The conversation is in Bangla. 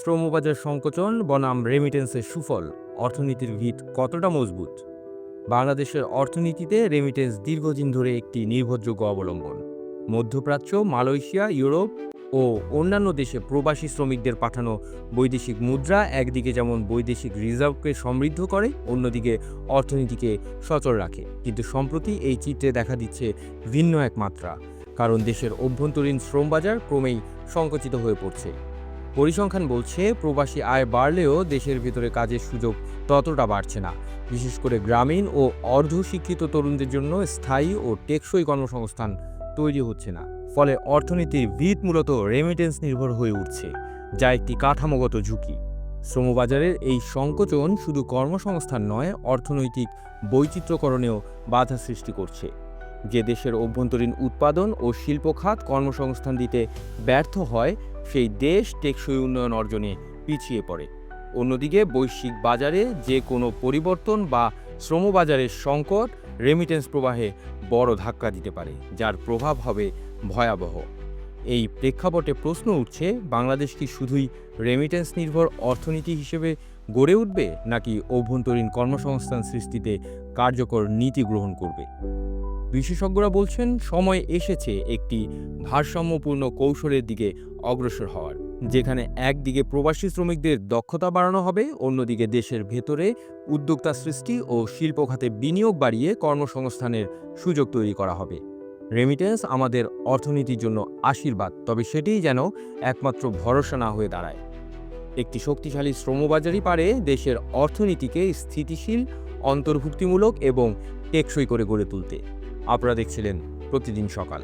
শ্রমবাজার সংকোচন, বনাম রেমিটেন্সের সুফল, অর্থনীতির ভিত কতটা মজবুত? বাংলাদেশের অর্থনীতিতে রেমিটেন্স দীর্ঘদিন ধরে একটি নির্ভরযোগ্য অবলম্বন। মধ্যপ্রাচ্য, মালয়েশিয়া, ইউরোপ ও অন্যান্য দেশে প্রবাসী শ্রমিকদের পাঠানো বৈদেশিক মুদ্রা একদিকে যেমন বৈদেশিক রিজার্ভকে সমৃদ্ধ করে, অন্যদিকে অর্থনীতিকে সচল রাখে। কিন্তু সম্প্রতি এই চিত্রে দেখা দিচ্ছে ভিন্ন এক মাত্রা, কারণ দেশের অভ্যন্তরীণ শ্রমবাজার ক্রমেই সংকুচিত হয়ে পড়ছে। পরিসংখ্যান বলছে, প্রবাসী আয় বাড়লেও দেশের ভেতরে কাজের সুযোগ ততটা বাড়ছে না। বিশেষ করে গ্রামীণ ও অর্ধশিক্ষিত তরুণদের জন্য স্থায়ী ও টেকসই কর্মসংস্থান তৈরি হচ্ছে না। ফলে অর্থনীতির ভিত মূলত রেমিটেন্স নির্ভর হয়ে উঠছে, যা একটি কাঠামোগত ঝুঁকি। শ্রমবাজারের এই সংকোচন শুধু কর্মসংস্থান নয়, অর্থনৈতিক বৈচিত্র্যকরণেও বাধা সৃষ্টি করছে। যে দেশের অভ্যন্তরীণ উৎপাদন ও শিল্প খাত কর্মসংস্থান দিতে ব্যর্থ হয়, সেই দেশ টেকসই উন্নয়ন অর্জনে পিছিয়ে পড়ে। অন্যদিকে বৈশ্বিক বাজারে যে কোনো পরিবর্তন বা শ্রমবাজারের সংকট রেমিটেন্স প্রবাহে বড় ধাক্কা দিতে পারে, যার প্রভাব হবে ভয়াবহ। এই প্রেক্ষাপটে প্রশ্ন উঠছে, বাংলাদেশ কি শুধুই রেমিটেন্স নির্ভর অর্থনীতি হিসেবে গড়ে উঠবে, নাকি অভ্যন্তরীণ কর্মসংস্থান সৃষ্টিতে কার্যকর নীতি গ্রহণ করবে? বিশেষজ্ঞরা বলছেন, সময় এসেছে একটি ভারসাম্যপূর্ণ কৌশলের দিকে অগ্রসর হওয়ার, যেখানে একদিকে প্রবাসী শ্রমিকদের দক্ষতা বাড়ানো হবে, অন্যদিকে দেশের ভেতরে উদ্যোক্তা সৃষ্টি ও শিল্প খাতে বিনিয়োগ বাড়িয়ে কর্মসংস্থানের সুযোগ তৈরি করা হবে। রেমিটেন্স আমাদের অর্থনীতির জন্য আশীর্বাদ, তবে সেটিই যেন একমাত্র ভরসা না হয়ে দাঁড়ায়। একটি শক্তিশালী শ্রমবাজারই পারে দেশের অর্থনীতিকে স্থিতিশীল, অন্তর্ভুক্তিমূলক এবং টেকসই করে গড়ে তুলতে। আপনারা দেখছিলেন প্রতিদিন সকাল।